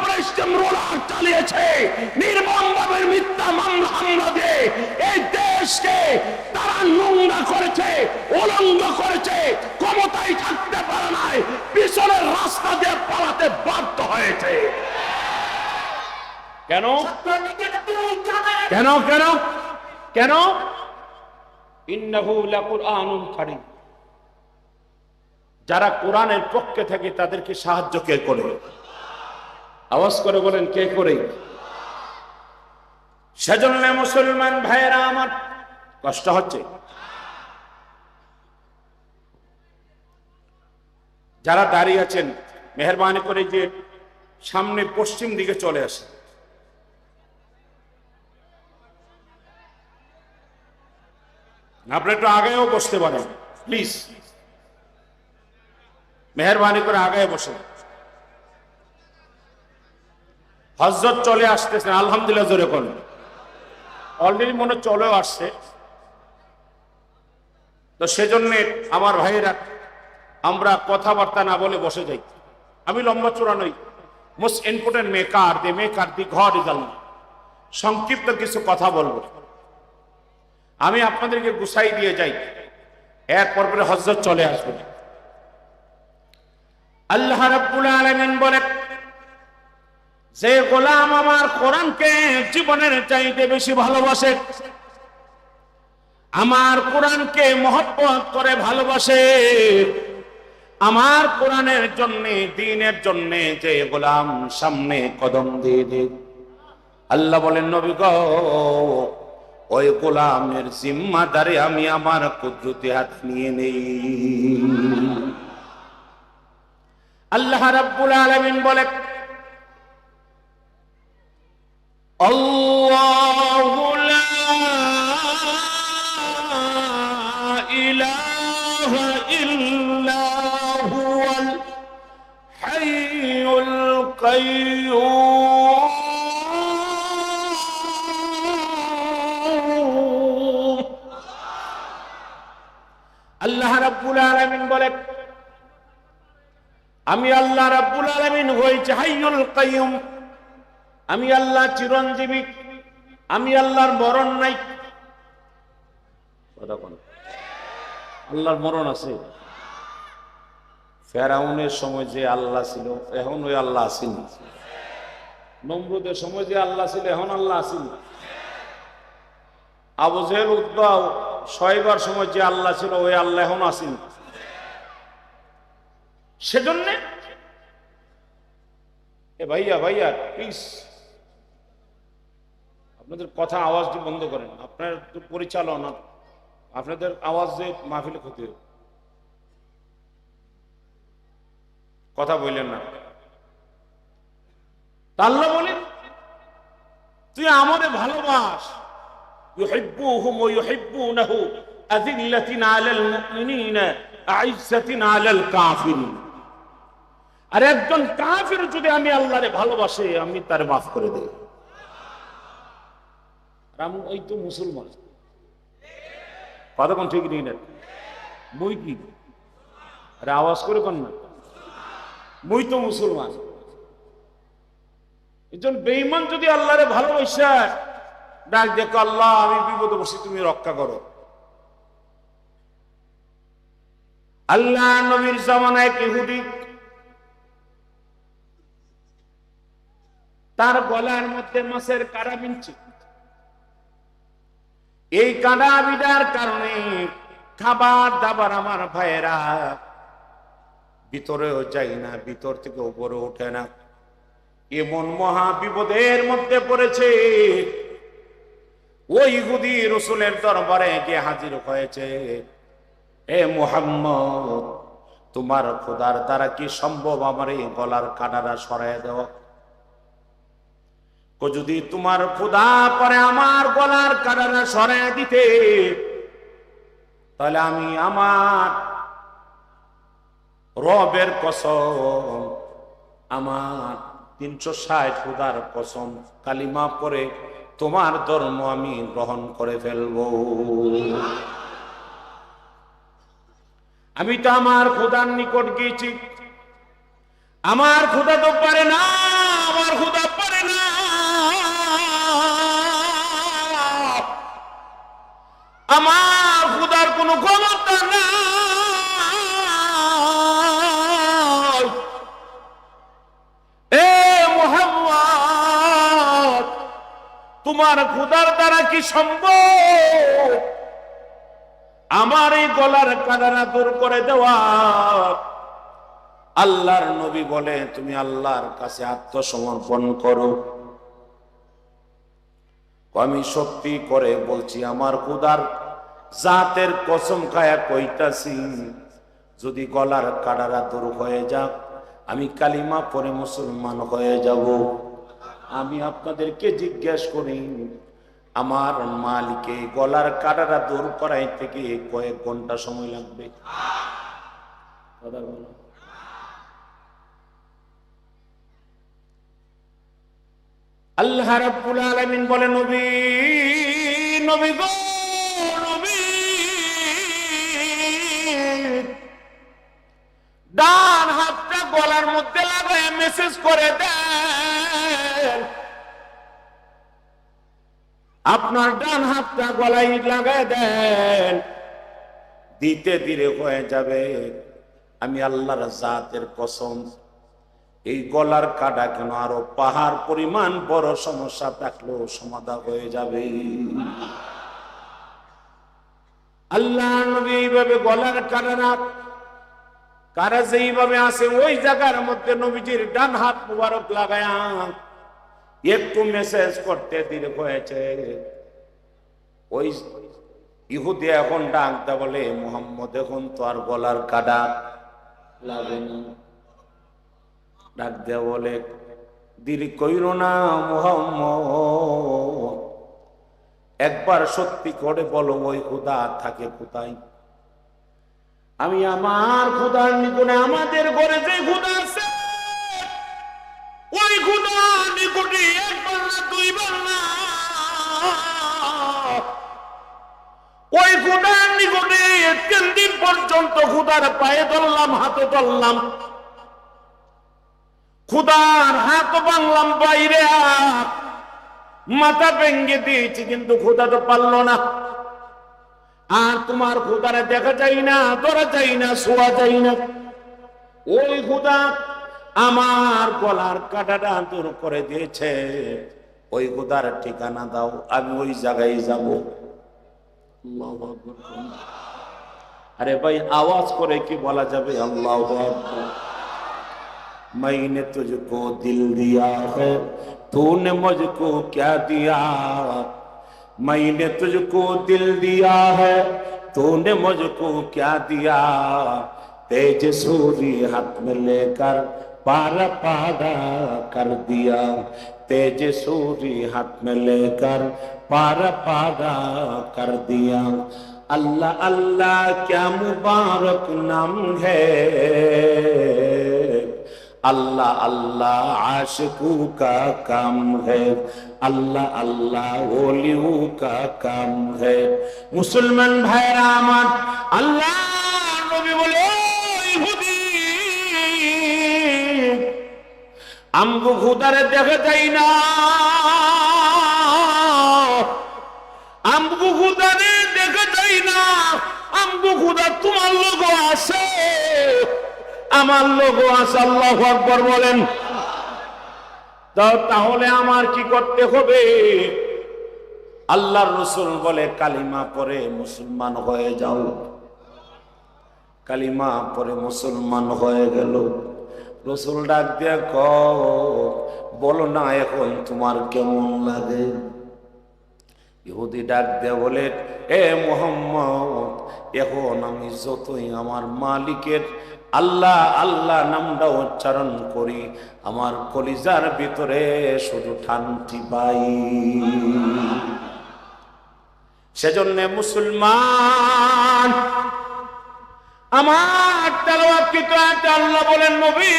উপরে রোলার চালিয়েছে। নির্মমভাবে মিথ্যা মামলা হামলা দিয়ে এই দেশকে তারা নোংরা করেছে উলঙ্গ করেছে ক্ষমতায় থাকতে পারে নাই পিছনের রাস্তা দিয়ে পালাতে বাধ্য হয়েছে। কেন? কেন কেন? কেন? ইন্নাহু লাকুরআনুন কারীম। যারা কোরআনের পক্ষে থাকে তাদেরকে সাহায্য কে করে? আওয়াজ করে বলেন, কে করে সেজন্য মুসলমান ভাইয়েরা আমার কষ্ট হচ্ছে। যারা দাঁড়িয়ে আছেন, মেহরবানি করে যে সামনে পশ্চিম দিকে চলে আসে আপনি একটু আগেও বসতে পারেন, প্লিজ। মেহরবানি করে আগে বসে হজরত চলে আসতেছেন, আলহামদুলিল্লাহ জোরে কোন অলরেডি মনে চলেও আসছে। তো সেজন্য আমার ভাইয়েরা, আমরা কথাবার্তা না বলে বসে যাই। আমি লম্বা চূড়া নই। মোস্ট ইম্পর্টেন্ট মেকার দে? মেকার দি? ঘর ইজ আল্লাহ সংক্ষিপ্ত কিছু কথা বলব। আমি আপনাদেরকে গুছাই দিয়ে যাই। এরপর পরে হজরত চলে আসবে। আল্লাহ রাব্বুল আলামিন বলে যে গোলাম আমার কোরআনকে জীবনের চাইতে বেশি ভালোবাসে, আমার কোরআনকে মহব্বত করে ভালোবাসে, আমার কোরআনের জন্য, দিনের জন্য যে গোলাম সামনে কদম দিয়ে দে। আল্লাহ বলেন, নবী গো, ওই গোলামের জিম্মাদারে আমি আমার কুদরতি হাত নিয়ে নেই। আল্লাহ রাব্বুল আলামিন বলে আল্লাহু লা ইলাহা ইল্লা হুয়াল হাইয়ুল কাইয়্যুম আল্লাহ রাব্বুল আলামিন বলে, আমি আল্লাহ রাব্বুল আলামিন হয়েছে হাইয়ুল কাইয়ুম। আমি আল্লাহ চিরঞ্জীবী, আমি আল্লাহর মরণ নাই? আল্লাহর মরণ আছে। ফেরাউনের সময় যে আল্লাহ ছিল, এখন ওই আল্লাহ আসেন। নমরুদের সময় যে আল্লাহ ছিল, এখন আল্লাহ আসেন। আবু জেহেল উদ্বাহ ছয়বার সময় যে আল্লাহ ছিল, ওই আল্লাহ এখন আসেন। সেজন্য? এ ভাইয়া ভাইয়া প্লিজ আপনাদের কথা আওয়াজটি বন্ধ করেন আপনার তো পরিচালনা আপনাদের আওয়াজে মাহফিলে ক্ষতি হবে কথা বললেন না তা আল্লাহ বলেন তুই আমাদের ভালোবাস يحبوهم ويحبونه أذلة على المؤمنين أعزة على الكافرين আর একজন কাফির যদি আমি আল্লাহরে ভালোবাসে আমি তার মাফ করে দেই আমি ওই তো মুসলমান। কতক্ষণ ঠিক নেই না মুই কি? আরে আওয়াজ করে কন না। মুই তো মুসলমান। একজন বেঈমান যদি আল্লাহরে ভালোবাসা, ডাক দেখো আল্লাহ, আমি বিপদে বসে তুমি রক্ষা করো। আল্লাহ নবীর জামানায় ইহুদি, তার গলার মধ্যে মাছের কাটা বিনছে এই কাঁদা বিদার কারণে খাবার দাবার আমার ভাইয়েরা ভিতরেও যাই না, ভিতর থেকে উপরে ওঠে না। এমন মহা বিপদের মধ্যে পড়েছে। ওই ইহুদি রসুলের দরবারে গিয়ে হাজির হয়েছে। এ মোহাম্মদ, তোমার খোদার দ্বারা কি সম্ভব আমার এই গলার কাটারা সরাই দেওয়া? যদি তোমার খুদা পরে আমার গলার কারণে সরে দিতে, তাহলে আমি আমার রবের কসম, আমার তিনশো ষাট খোদার কসম কালিমা পরে তোমার ধর্ম আমি গ্রহণ করে ফেলব। আমি তো আমার খোদার নিকট গিয়েছি। আমার খোদা তো পারে না, আমার আমার খুদার কোনো ক্ষমতা নাই। এ মোহাম্মদ, তোমার খুদার দ্বারা কি সম্ভব? আমার এই গলার কাদারা দূর করে দেওয়া। আল্লাহর নবী বলে, তুমি আল্লাহর কাছে আত্মসমর্পণ করো। আমি সত্যি করে বলছি, আমার খুদার জাতের কসম খায়া কইতাছি, যদি গলার কাটারা দূর হয়ে যাক, আমি কালিমা পরে মুসলমান হয়ে যাব। আমি আপনাদেরকে জিজ্ঞেস করি, আমার মালিকে গলার কাটারা দূর করাই থেকে কয়েক ঘণ্টা সময় লাগবে? আল্লাহ রাব্বুল আলামিন বলে নবী নবী গো, নবী। ডান হাতটা গলার মধ্যে লাগায় মেসেজ করে দেন। আপনার ডান হাতটা গলায় লাগায় দেন। দিতে দিলে হয়ে যাবে। আমি আল্লাহর জাতের কসম, এই গলার কাটা কেন আরও পাহাড় পরিমাণ বড় সমস্যা থাকলেও সমাধা হয়ে যাবে। আল্লাহ নবী এইভাবে গলার কাটা কারা যেইভাবে আছে, ওই জায়গার মধ্যে নবীজির ডান হাত মুবারক লাগায়া একটু মেসেজ করতে দিলে হয়েছে। ওই ইহুদি এখন ডাকতে বলে, মোহাম্মদ, এখন তো আর গলার কাটা লাগে না ডাক দেয়া বলে দিলি কইর না মোহাম্মদ, একবার সত্যি করে বলো ওই খুদা থাকে কোথায়? আমি আমার খুদার নিকটে, আমাদের ঘরে যে খুদা আছে, ওই খুদা নিকটে একবার না দুইবার না ওই খুদার নিকটে তিন দিন পর্যন্ত খুদার পায়ে ধরলাম, হাতে ধরলাম। খুদার হাত বাংলাম বাইরে, মাথা ভেঙ্গে দিয়েছি, কিন্তু খুদা তো পারল না। আর তোমার খুদারে দেখা যাই না, ধরা যাই না, শোয়া যাই না। ওই খুদা আমার গলার কাটাটা দূর করে দিয়েছে। ওই খুদার ঠিকানা দাও, আমি ওই জায়গায় যাব। আরে ভাই, আওয়াজ করে কি বলা যাবে? আল্লাহ মাইনে তুঝকো দিল দিয়া হ্যাঁ তু নে ক্যা দিয়া? मैंने तुझको दिल दिया है, तूने मुझको क्या दिया? तेज सूरी हाथ में लेकर पारा पारा कर दिया। तेज सूरी हाथ में लेकर पारा पारा कर दिया। अल्लाह अल्लाह, क्या मुबारक नाम है। আল্লাহ আল্লাহ আশকু কা কাম হে। আল্লাহ ওলিউ কা কাম হে। মুসলমান ভাইরা আমার, আল্লাহ নবী বলে আমগো খুদারে দেখা যাই না। আমগো হুদারে দেখে যাই না। আমগো হুদার তোমার লোক আছে। আমার লোক আছে, আল্লাহ আকবর বলেন। তাহলে আমার কি করতে হবে? আল্লাহর রসুল বলে, কালিমা পরে মুসলমান হয়ে যাও। কালিমা পরে মুসলমান হয়ে গেল। রসুল ডাক দিয়ে ক বলো না এখন তোমার কেমন লাগে? ইহুদি ডাক দিয়ে বলে, এ মোহাম্মদ, এখন আমি যতই আমার মালিকের আল্লাহ আল্লাহ নামটা উচ্চারণ করি। আমার কলিজার ভিতরে শুধু ঠান্তি পাই। সেজন্য মুসলমান, আমার তেলাওয়াত কিন্তু একটা আল্লাহ বলেন নবী?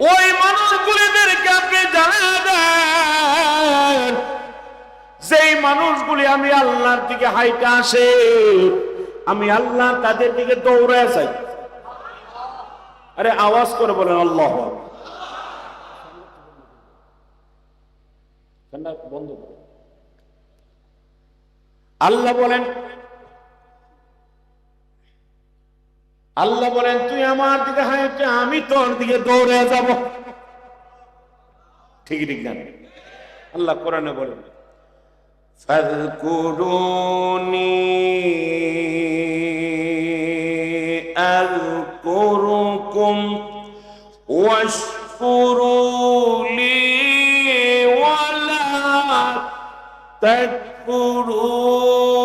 ওই মানুষগুলিদেরকে আপনি জানা দেন। যেই মানুষগুলি আমি আল্লাহর দিকে হাইটা আসে, আমি আল্লাহ তাদের দিকে দৌড়ে যাই। আরে আওয়াজ করে বলেন, আল্লাহ বন্ধ আল্লাহ বলেন আল্লাহ বলেন, তুই আমার দিকে হাঁটে আমি তোর দিকে দৌড়ে যাব। ঠিক ঠিক জান আল্লাহ কোরআনে বলেন فاذكروني أذكركم واشكروا لي ولا تكفرون.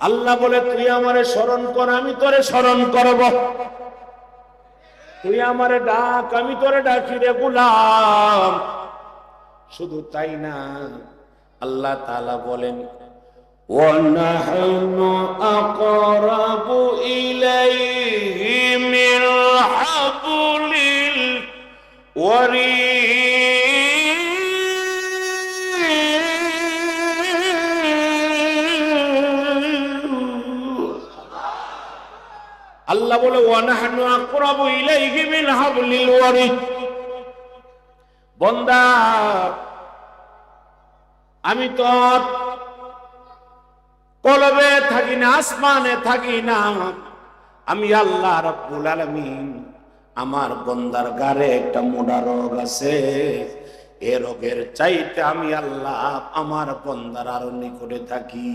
আল্লাহ বলে তুই আমারে স্মরণ কর আমি তোরে স্মরণ করব তুই আমারে ডাক আমি তোরে ডাকি রে গুলাম শুধু তাই না আল্লাহ তাআলা বলেন وَنَحْنُ أَقْرَبُ إِلَيْهِ مِنْ حَبْلِ الْوَرِيدِ আল্লাহ বলে আমি তো কলবে থাকি না, আসমানে থাকি না। আমি আল্লাহ রাব্বুল আলামিন, আমার বন্দার গারে একটা মোটা রোগ আছে। এ রোগের চাইতে আমি আল্লাহ আমার বন্দার আরও নিকটে থাকি।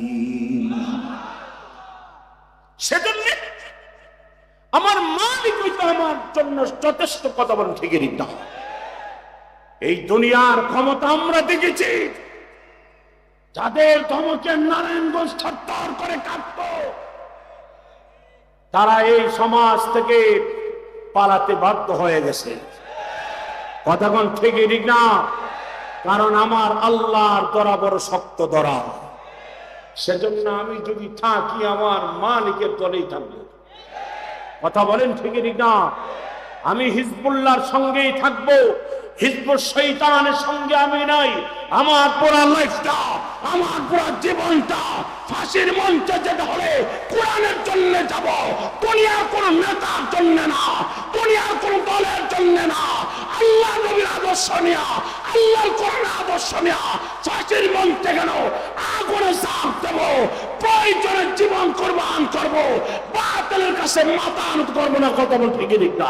সেজন্য আমার মালিক হইতো আমার জন্য যথেষ্ট কথা বলেন, ঠিকই এই দুনিয়ার ক্ষমতা আমরা দেখেছি। যাদের ধমকে নারায়ণগঞ্জ ছত্তর করে কাঁপত, তারা এই সমাজ থেকে পালাতে বাধ্য হয়ে গেছে। কথাক্ষণ ঠিকই ঠিক না, কারণ আমার আল্লাহর দরা বড় শক্ত দরা সেজন্য আমি যদি থাকি, আমার মালিকের দলেই থাকব। কথা বলেন ঠিকই ঠিক না আমি হিজবুল্লাহর সঙ্গেই থাকব। হিজবুল শৈতানের সঙ্গে আমি নাই। আমার পুরা লাইফটা, আমার পুরা জীবনটা ফাঁসির মঞ্চে যেতে হলে কোরআনের জন্য যাব। দুনিয়ার কোন নেতার জন্য না। দুনিয়ার কোন দলের জন্য না। আল্লাহ নবীর আদর্শ নেয়া, আল্লাহর কোরআন আদর্শ নেয়া ফাঁসির মঞ্চে গেল আগুনে চাপ দেব? প্রয়োজনে জীবন কোরবান করব। কাছে মাথা আনত করব না, কথা বল ঠিকই ঠিক না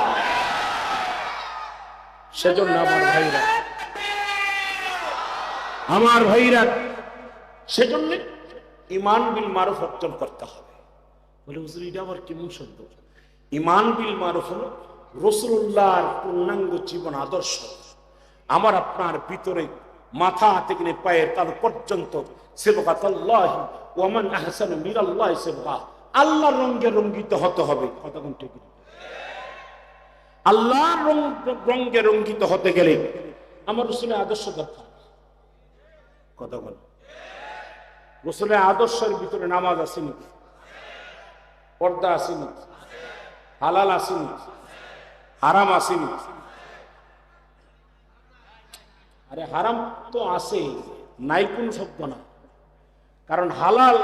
সেজন্য আমার ভাইরা আমার ভাইরা, সেজন্য ইমান বিল মারুফ অর্জন করতে হবে। বলে, হুজুর, এটা আবার কেমন শব্দ? ইমান বিল মারুফ হলো রসুল্লাহর পূর্ণাঙ্গ জীবন আদর্শ। আমার, আপনার ভিতরে মাথা থেকে পায়ের তার পর্যন্ত সেবকাত ওমান আহসান মিরাল্লাহ সেবকা। আল্লাহর রঙ্গে রঙ্গিত হতে হবে। কতক্ষণ ঠিক আল্লাহর রঙ্গে রঙ্গিত হতে গেলে আমার রসুলের আদর্শ দরকার। বল রসুলের আদর্শের ভিতরে নামাজ আসেনি পর্দা আসেনি হালাল আসেনি হারাম আসেনি আরে হারাম তো আসে নাই কোন শব্দ না। কারণ হালাল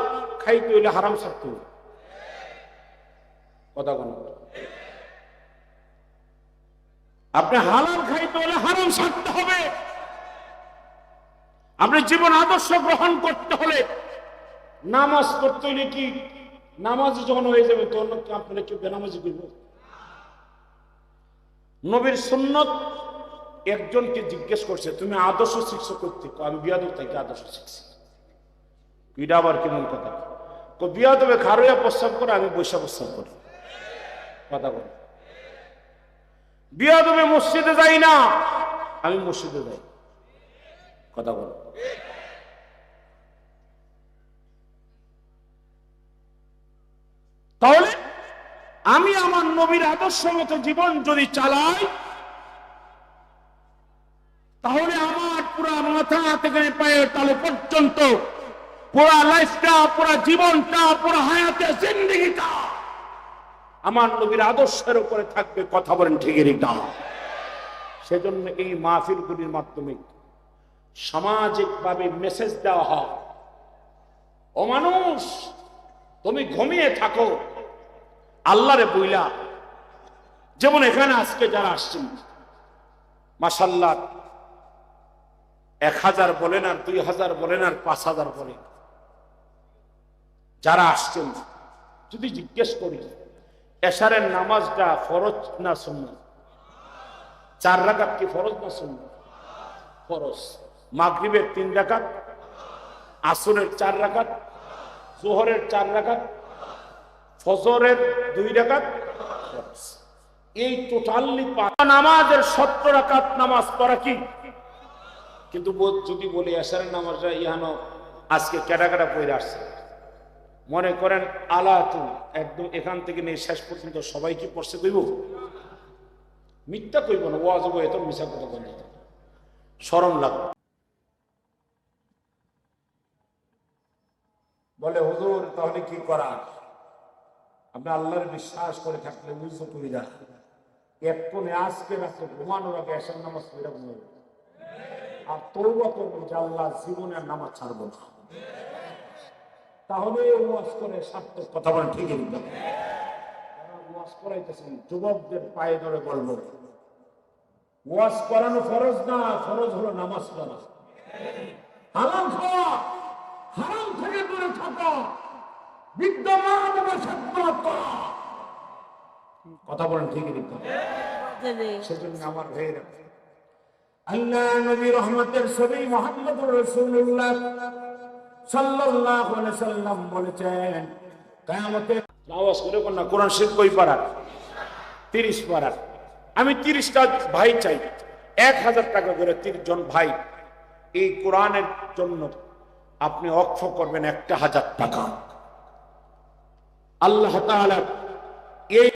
খাইতে হইলে হারাম ছাড়তে হবে। কথা আপনি হালাল খাইতে হলে হারাম ছাড়তে হবে। আপনি জীবন আদর্শ গ্রহণ করতে হলে নামাজ পড়তে হইলে কি নামাজ যখন হয়ে যাবে তখন কি আপনারা কেউ বেনামাজি করব? নবীর সুন্নত একজনকে জিজ্ঞেস করছে, তুমি আদর্শ শিক্ষক করতে আমি বিয়াদব থেকে আদর্শ শিখছি? এটা আবার কেমন কথা? বিয়াদবে খারোয়া প্রস্তাব করে, আমি বৈশা প্রস্তাব করি কথা বল। বিয়াদবে মসজিদে যাই না? আমি মসজিদে যাই। কথা বল। তাহলে আমি আমার নবীর আদর্শ মতো জীবন যদি চালাই, তাহলে আমার পুরা মাথা থেকে পায়ের তালে পর্যন্ত, পুরা লাইফটা পুরা জীবনটা, পুরা হায়াতে জিন্দিগিটা আমার নবীর আদর্শের উপরে থাকবে, কথা বলেন ঠিকই না। সেজন্য এই মাহফিলগুলির মাধ্যমে সামাজিকভাবে মেসেজ দেওয়া হয়। ও মানুষ, তুমি ঘুমিয়ে থাকো। আল্লাহরে বইলা, যেমন এখানে আজকে যারা আসছেন মাসাল্লাহ এক হাজার বলেন আর দুই হাজার বলেন আর পাঁচ হাজার বলেন। যারা আসছেন, যদি জিজ্ঞেস করি এশারের নামাজটা ফরজ না সুন্নাত? চার রাকাত কি ফরজ না সুন্নাত? ফরজ। মাগরিবের তিন রাকাত, আসরের চার রাকাত, জোহরের চার রাকাত, ফজরের দুই ফরজ। এই টোটালি নামাজের সত্তর রাকাত নামাজ পড়া কি? কিন্তু যদি বলি এসারের নামাজটা ইহানো আজকে কেটা কেটা পড়ে আসছে। মনে করেন আলা তু একদম এখান থেকে নিয়ে শেষ পর্যন্ত সবাই কি পড়ছে কইব? মিথ্যা কইব না, ওয়াজ এত মিশা কথা বলে স্মরণ লাগবে বলে, হুজুর, তাহলে কি করার আপনি আল্লাহর বিশ্বাস করে থাকলে বুঝতে করি না এক্ষণে আজকে রাত্রে ঘুমানোর আগে এসার নামাজ পড়ে আর তৌবা করব যে আল্লাহ জীবনের নামাজ ছাড়বো না। তাহলে ওয়াজ করে সার্থক কথা বলেন ঠিকই দিতে ওয়াজ করাইতেছেন, যুবকদের পায়ে ধরে বলব। ওয়াজ করানো ফরজ না, ফরজ হলো নামাজ পড়া। হারাম খাওয়া, হারাম থেকে দূরে থাকা, বিদ্যমান কথা বলেন ঠিকই সেজন্য আমার আল্লাহ নবী রহমতের ছবি মোহাম্মদ রসুল্লাহ সাল্লাল্লাহু আলাইহি সাল্লাম বলেছেন কিয়ামতে আওয়াজ করে কোন না, কোরআন শরীফ কই পারা 30 পারা আমি 30টা ভাই চাই 1000 টাকা করে 30 জন ভাই। এই কোরআনের জন্য আপনি অক্ষ করবেন একটা হাজার টাকা। আল্লাহ এই